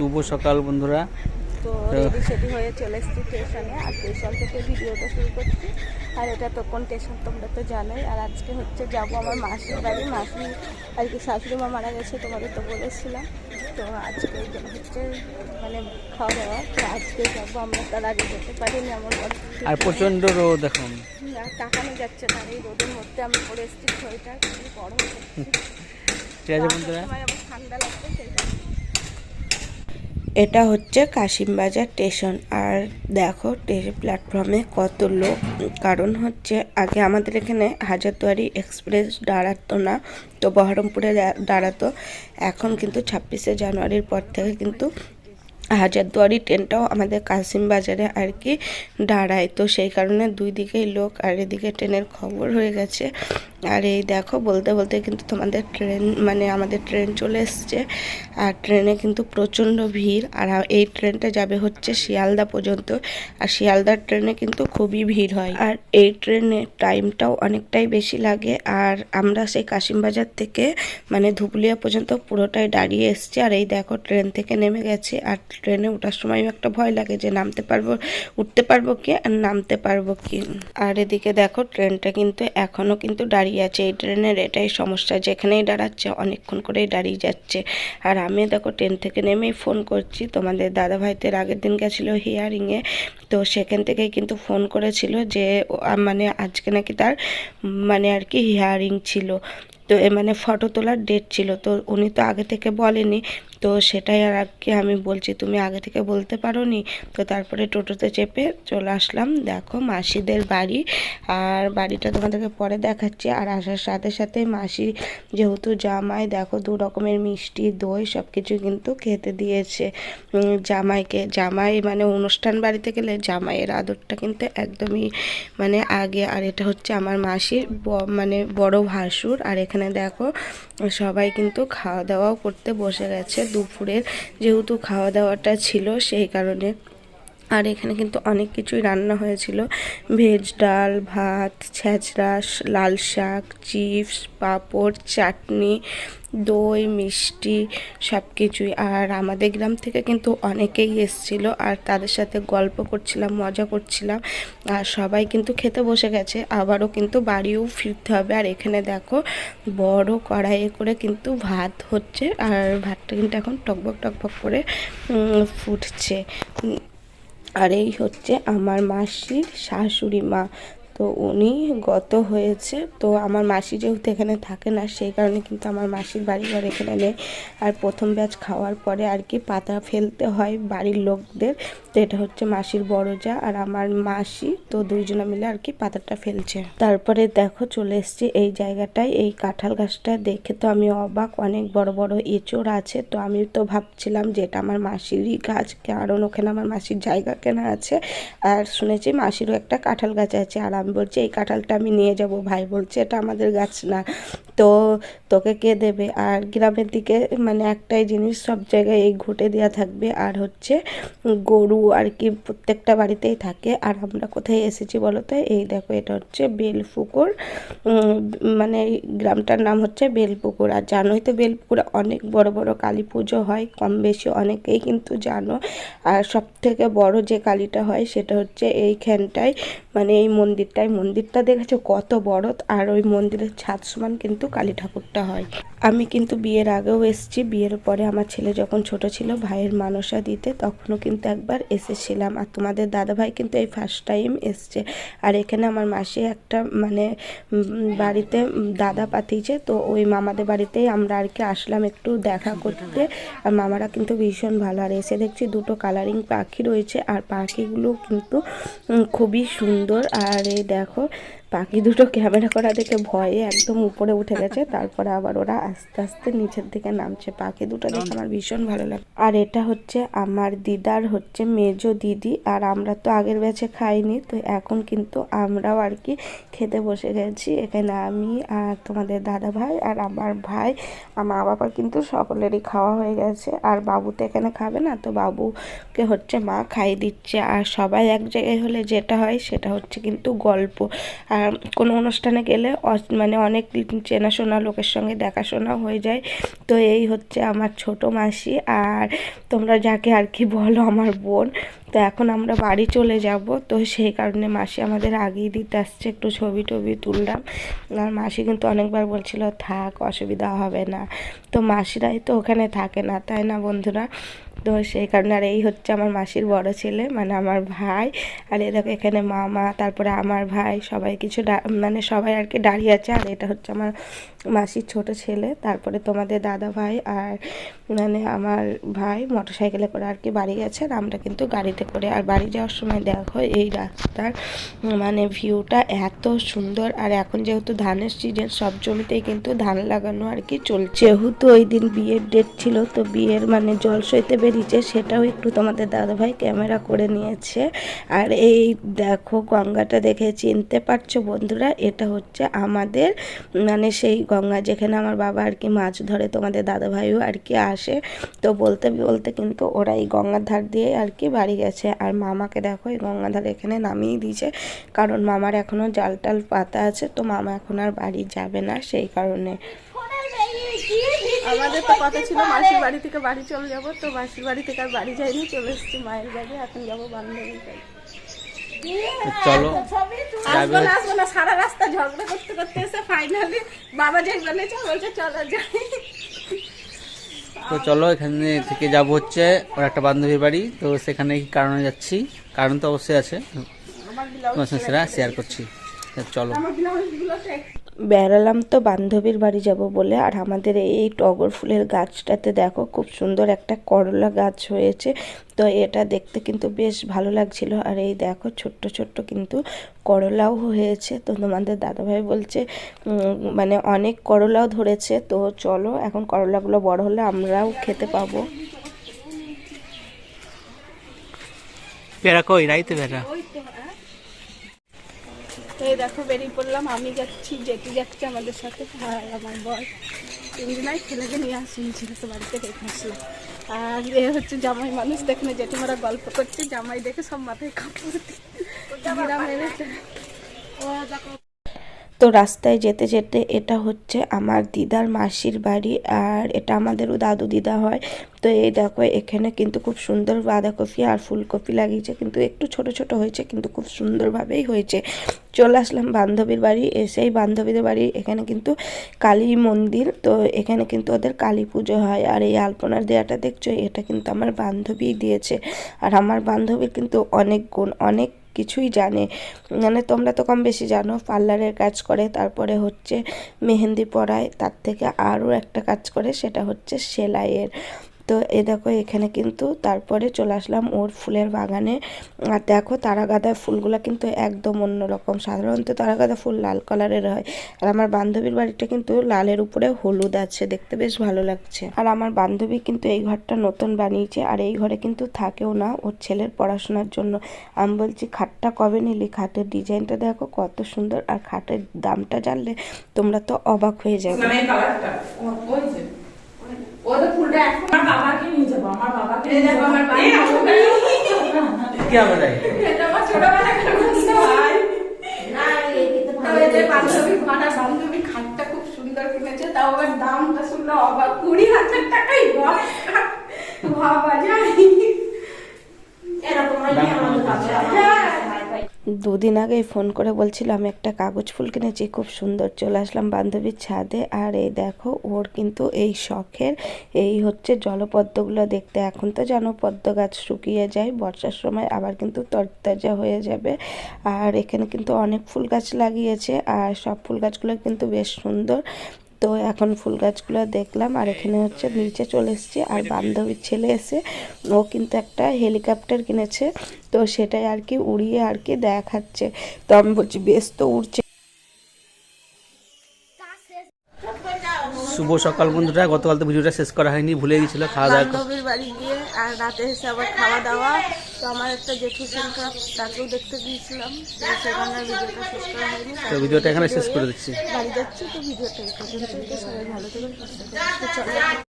শুভ সকাল বন্ধুরা। তো রেডি সেডি হয়ে চলে এসেছি স্টেশনে আর স্টেশন থেকে ভিডিওটা শুরু করছি। আর এটা তো কোন স্টেশন তোমরা তো জানোই। আর আজকে হচ্ছে যাব আমার মাসির বাড়ি। মাসি আর কি শাশুড়ি মা মারা গেছে তোমাদের তো বলেছিলাম। তো আজকে হচ্ছে মানে খাওয়া দাওয়া। তো আজকে যাব আমরা তার আগে যেতে পারিনি আমার বর আর প্রচণ্ড রোদ এখন। তাকানো যাচ্ছে না। এই রোদের মধ্যে আমি পরে এসেছি খুবই হয়ে যাচ্ছে। ঠিক আছে বন্ধুরা। আমার ঠান্ডা লাগছে এটা হচ্ছে কাশিমবাজার স্টেশন। আর দেখো প্ল্যাটফর্মে কত লোক। কারণ হচ্ছে, আগে আমাদের এখানে হাজারদুয়ারি এক্সপ্রেস দাঁড়াতো না, তো বহরমপুরে দাঁড়াতো। এখন কিন্তু ছাব্বিশে জানুয়ারির পর থেকে কিন্তু হাজারদুয়ারি ট্রেনটাও আমাদের কাশিম বাজারে আর কি দাঁড়ায়। তো সেই কারণে দুই দিকেই লোক, আর এদিকে ট্রেনের খবর হয়ে গেছে। আর এই দেখো, বলতে বলতে কিন্তু তোমাদের ট্রেন মানে আমাদের ট্রেন চলে এসছে। আর ট্রেনে কিন্তু প্রচণ্ড ভিড়। আর এই ট্রেনটা যাবে হচ্ছে শিয়ালদা পর্যন্ত। আর শিয়ালদার ট্রেনে কিন্তু খুবই ভিড় হয়। আর এই ট্রেনে টাইমটাও অনেকটাই বেশি লাগে। আর আমরা সেই কাশিমবাজার থেকে মানে ধুবুলিয়া পর্যন্ত পুরোটাই দাঁড়িয়ে এসছি। আর এই দেখো, ট্রেন থেকে নেমে গেছে। আর ট্রেনে ওঠার সময় একটা ভয় লাগে যে নামতে পারব, উঠতে পারব কি, আর নামতে পারব কি। আর এদিকে দেখো, ট্রেনটা কিন্তু এখনও কিন্তু দাঁড়িয়ে আছে, এই ট্রেনের এটাই সমস্যা। যেখানেই দাঁড়াচ্ছে, অনেকক্ষণ করেই দাঁড়িয়ে যাচ্ছে। আর আমি দেখো, ট্রেন থেকে নেমেই ফোন করছি তোমাদের দাদা ভাইদের আগের দিন গেছিল হিয়ারিংয়ে তো সেখান থেকেই কিন্তু ফোন করেছিল যে মানে আজকে নাকি তার মানে আর কি হিয়ারিং ছিল। তো মানে ফটো তোলার ডেট ছিল। তো উনি তো আগে থেকে বলেনি তো সেটাই আর কি আমি বলছি, তুমি আগে থেকে বলতে পারো নি তো তারপরে টোটোতে চেপে চলে আসলাম। দেখো মাসিদের বাড়ি। আর বাড়িটা তোমাদেরকে পরে দেখাচ্ছি। আর আসার সাথে সাথে মাসি যেহেতু জামাই, দেখো দু রকমের মিষ্টি, দই সব কিছু কিন্তু খেতে দিয়েছে জামাইকে। জামাই মানে অনুষ্ঠান বাড়িতে গেলে জামাইয়ের আদরটা কিন্তু একদমই মানে আগে। আর এটা হচ্ছে আমার মাসির মানে বড় ভাসুর। আর এখানে দেখো সবাই কিন্তু খাওয়া দাওয়াও করতে বসে গেছে। দুপুরের যেহেতু খাওয়া দাওয়াটা ছিল, সেই কারণে আর এখানে কিন্তু অনেক কিছুই রান্না হয়েছিল। ভেজ ডাল, ভাত, ছেঁচড়া, লাল শাক, চিপস, পাঁপড়, চাটনি দই, মিষ্টি সব কিছুই আর আমাদের গ্রাম থেকে কিন্তু অনেকেই এসছিল আর তাদের সাথে গল্প করছিলাম, মজা করছিলাম। আর সবাই কিন্তু খেতে বসে গেছে। আবারও কিন্তু বাড়িও ফিরতে হবে। আর এখানে দেখো, বড় কড়াইয়ে করে কিন্তু ভাত হচ্ছে। আর ভাতটা কিন্তু এখন টকবক টকবক করে ফুটছে। আর এই হচ্ছে আমার মাসির শাশুড়ি মা। তো উনি গত হয়েছে। তো আমার মাসি যেহেতু এখানে থাকে না, সেই কারণে কিন্তু আমার মাসির বাড়ি ঘর এখানে নেই। আর প্রথম ব্যাচ খাওয়ার পরে আর কি পাতা ফেলতে হয় বাড়ির লোকদের। তো এটা হচ্ছে মাসির বড় যা আর আমার মাসি, তো দুইজনে মিলে আর কি পাতাটা ফেলছে। তারপরে দেখো চলে এসছি এই জায়গাটায়, এই কাঁঠাল গাছটা দেখে তো আমি অবাক, অনেক বড় বড় এঁচড় আছে। তো আমি তো ভাবছিলাম যে এটা আমার মাসিরই গাছ, কারণ ওখানে আমার মাসির জায়গা কেনা আছে। আর শুনেছি মাসিরও একটা কাঁঠাল গাছ আছে, আর আমি বলছি এই কাঁঠালটা আমি নিয়ে যাব। ভাই বলছে এটা আমাদের গাছ না। তো তোকে কে দেবে? আর গ্রামের দিকে মানে একটাই জিনিস, সব জায়গায় এই ঘুটে দেওয়া থাকবে। আর হচ্ছে গরু আর কি প্রত্যেকটা বাড়িতেই থাকে। আর আমরা কোথায় এসেছি বলো তো? এই দেখো, এটা হচ্ছে বেলপুকুর। মানে গ্রামটার নাম হচ্ছে বেলপুকুর। আর জানোই তো, বেলপুকুরে অনেক বড় বড় কালী পুজো হয়, কম বেশি অনেকেই কিন্তু জানো। আর সব থেকে বড় যে কালীটা হয়, সেটা হচ্ছে এইখানটায় মানে এই মন্দিরটায়। মন্দিরটা দেখেছ কত বড়? আর ওই মন্দিরের ছাদ সমান কিন্তু কালী ঠাকুরটা হয়। আমি কিন্তু বিয়ের আগেও এসেছি। বিয়ের পরে আমার ছেলে যখন ছোট ছিল, ভাইয়ের মানসা দিতে তখনও কিন্তু একবার এসেছিলাম। আর তোমাদের দাদা ভাই কিন্তু এই ফার্স্ট টাইম এসছে। আর এখানে আমার মাসি একটা মানে বাড়িতে দাদা পাঠিয়েছে। তো ওই মামাদের বাড়িতেই আমরা আর কি আসলাম একটু দেখা করতে। আর মামারা কিন্তু ভীষণ ভালো। আর এসে দেখছি দুটো কালারিং পাখি রয়েছে। আর পাখিগুলো কিন্তু খুবই সুন্দর। আর এই দেখো পাখি দুটো ক্যামেরা করা দেখে ভয়ে একদম উপরে উঠে গেছে। তারপরে আবার ওরা আস্তে আস্তে নিচের দিকে নামছে। পাখি দুটো দেখে আমার ভীষণ ভালো লাগে। আর এটা হচ্ছে আমার দিদার হচ্ছে মেজো দিদি। আর আমরা তো আগের ব্যাচে খাইনি, তো এখন কিন্তু আমরাও আর কি খেতে বসে গেছি। এখানে আমি আর তোমাদের দাদা ভাই আর আমার ভাই। মা বাবা কিন্তু সকলেরই খাওয়া হয়ে গেছে। আর বাবু তো এখানে খাবে না, তো বাবুকে হচ্ছে মা খাইয়ে দিচ্ছে। আর সবাই এক জায়গায় হলে যেটা হয় সেটা হচ্ছে কিন্তু গল্প। আর কোনো অনুষ্ঠানে গেলে মানে অনেক চেনাশোনা লোকের সঙ্গে দেখাশোনা হয়ে যায়। তো এই হচ্ছে আমার ছোট মাসি। আর তোমরা যাকে আর কি বলো, আমার বোন। তো এখন আমরা বাড়ি চলে যাব। তো সেই কারণে মাসি আমাদের আগেই দিতে আসছে একটু ছবি টবি তুললাম। আর মাসি কিন্তু অনেকবার বলছিল, থাক, অসুবিধা হবে না। তো মাসিরাই তো ওখানে থাকে না, তাই না বন্ধুরা? তো সেই কারণে আর এই হচ্ছে আমার মাসির বড় ছেলে মানে আমার ভাই। আর এ দেখো এখানে মামা, তারপরে আমার ভাই, সবাই কিছু মানে সবাই আর কি দাঁড়িয়ে আছে। আর এটা হচ্ছে আমার মাসির ছোট ছেলে, তারপরে তোমাদের দাদা ভাই আর মানে আমার ভাই মোটর সাইকেলে করে আর কি বাড়ি গেছে। আর আমরা কিন্তু গাড়িতে করে। আর বাড়ি যাওয়ার সময় দেখো, এই রাস্তার মানে ভিউটা এত সুন্দর। আর এখন যেহেতু ধানের সিজন সব জমিতেই কিন্তু ধান লাগানো আর কি চলছে। যেহেতু ওই দিন বিয়ের ডেট ছিল, তো বিয়ের মানে জল সইতে বেরিয়েছে, সেটাও একটু তোমাদের দাদাভাই ক্যামেরা করে নিয়েছে। আর এই দেখো, গঙ্গাটা দেখে চিনতে পারছ বন্ধুরা, এটা হচ্ছে আমাদের মানে সেই গঙ্গা যেখানে আমার বাবা আর কি মাছ ধরে, তোমাদের দাদাভাইও আর কি আসে। তো বলতে বলতে কিন্তু ওরা এই গঙ্গার ধার দিয়ে আর কি বাড়ি গেছে। আর মামাকে দেখো এই গঙ্গার ধার এখানে নামিয়ে দিয়েছে। কারণ মামার এখনও জাল টাল পাতা আছে তো মামা এখন আর বাড়ি যাবে না সেই কারণে। আমাদের তো কথা ছিল মাসির বাড়ি থেকে বাড়ি চলে যাব তো মাসির বাড়ি থেকে আর বাড়ি যাইনি চলে এসেছি মায়ের বাড়ি এখন যাব বান্ধবীর বাড়ি। চলো আসব না আসব না সারা রাস্তা ঝগড়া করতে করতে এসে ফাইনালি বাবা যে বলেছে বলছে চলো যাই। তো চলো, এখানে থেকে যাব হচ্ছে ওর একটা বান্ধবীর বাড়ি। তো সেখানে কি কারণে যাচ্ছি? কারণ তো অবশ্যই আছে। তোমার সেটা শেয়ার করছি। চলো। বেড়ালাম তো বান্ধবীর বাড়ি যাব বলে। আর আমাদের এই টগর ফুলের গাছটাতে দেখো খুব সুন্দর একটা করলা গাছ হয়েছে। তো এটা দেখতে কিন্তু বেশ ভালো লাগছিল। আর এই দেখো ছোট্ট ছোট্ট কিন্তু করলাও হয়েছে। তো তোমাদের দাদাভাই বলছে মানে অনেক করলাও ধরেছে। তো চলো এখন করলাগুলো বড় হলে আমরাও খেতে পাবো। বেড়া কই? রাইতে বেড়া ওই তো। এই দেখো বেরিয়ে পড়লাম আমি যাচ্ছি জেঠি যাচ্ছে আমাদের সাথে আর আমার বর। তিনজনাই ছেলেকে নিয়ে আসুন ছিল তো বাড়িতে রেখে আসলাম আর এ হচ্ছে জামাই মানুষ দেখলে জেঠিমারা গল্প করছে জামাই দেখে সব মাথায় কাপড় দিয়ে মেরেছে তো রাস্তায় যেতে যেতে এটা হচ্ছে আমার দিদার মাসির বাড়ি আর এটা আমাদেরও দাদু দিদা হয়। তো এই দেখো এখানে কিন্তু খুব সুন্দর বাঁধাকপি আর ফুলকপি লাগিয়েছে। কিন্তু একটু ছোট ছোট হয়েছে, কিন্তু খুব সুন্দরভাবেই হয়েছে। চলে আসলাম বান্ধবীর বাড়ি, এসেই বান্ধবীদের বাড়ি। এখানে কিন্তু কালী মন্দির, তো এখানে কিন্তু ওদের কালী পুজো হয়। আর এই আলপনার দেওয়াটা দেখছ? এটা কিন্তু আমার বান্ধবী দিয়েছে। আর আমার বান্ধবীর কিন্তু অনেক গুণ, অনেক কিছুই জানে। মানে তোমরা তো কম বেশি জানো, পার্লারের কাজ করে, তারপরে হচ্ছে মেহেন্দি পরায়, তার থেকে আরও একটা কাজ করে, সেটা হচ্ছে সেলাইয়ের। তো এ দেখো, এখানে কিন্তু তারপরে চলে আসলাম ওর ফুলের বাগানে। আর দেখো তারা ফুলগুলো কিন্তু একদম অন্যরকম। সাধারণত তারা গাঁদা ফুল লাল কালারের হয়। আর আমার বান্ধবীর বাড়িটা কিন্তু লালের উপরে হলুদ আছে। দেখতে বেশ ভালো লাগছে। আর আমার বান্ধবী কিন্তু এই ঘরটা নতুন বানিয়েছে। আর এই ঘরে কিন্তু থাকেও না ওর ছেলের পড়াশোনার জন্য। আমি বলছি, খাটটা কবে নিলি? খাটের ডিজাইনটা দেখো কত সুন্দর। আর খাটের দামটা জানলে তোমরা তো অবাক হয়ে যাবে। মানে ও- ওই ফুলটা এখন আমার বাবাকে নিয়ে যাব আমার বাবাকে এই দেখো আমার বান্ধবী। কি হবে রে? এটা আমার ছোটবেলাকার বন্ধু ভাই। তো এই যে বান্ধবী মানে বান্ধবী খাটটা খুব সুন্দর কিনেছে তাও আবার দামটা শুনলে অবাক কুড়ি হাজার টাকাই ভাবা যায় হ্যাঁ। দুদিন আগেই ফোন করে বলছিল, আমি একটা কাগজ ফুল কিনেছি, খুব সুন্দর, চলে আসলাম বান্ধবীর ছাদে। আর এই দেখো, ওর কিন্তু এই শখের এই হচ্ছে জলপদ্মগুলো দেখতে। এখন তো জানো পদ্ম গাছ শুকিয়ে যায়, বর্ষার সময় আবার কিন্তু তরতাজা হয়ে যাবে। আর এখানে কিন্তু অনেক ফুল গাছ লাগিয়েছে, আর সব ফুল গাছগুলো কিন্তু বেশ সুন্দর। তো এখন ফুল গাছগুলো দেখলাম আর এখানে হচ্ছে নিচে চলে এসেছি আর বান্ধবীর ছেলে এসে ও কিন্তু একটা হেলিকপ্টার কিনেছে তো সেটাই আর কি উড়িয়ে আর কি দেখাচ্ছে। তো আমি বলছি বেশ তো উড়ছে। শুভ সকাল বন্ধুরা গতকাল তো ভিডিওটা শেষ করা হয়নি ভুলে গেছিল খাওয়া দাওয়া বাড়ি গিয়ে আর রাতে এসে আবার খাওয়া দাওয়া। তো আমার একটা জেঠু সংখ্যা তাকেও দেখতে দিয়েছিলাম তো সেখানে ভিডিওটা শেষ করা হয়নি। তো ভিডিওটা এখানে শেষ করে দিচ্ছি। বাড়ি যাচ্ছি তো ভিডিওটা এই। সবাই ভালো থাকবেন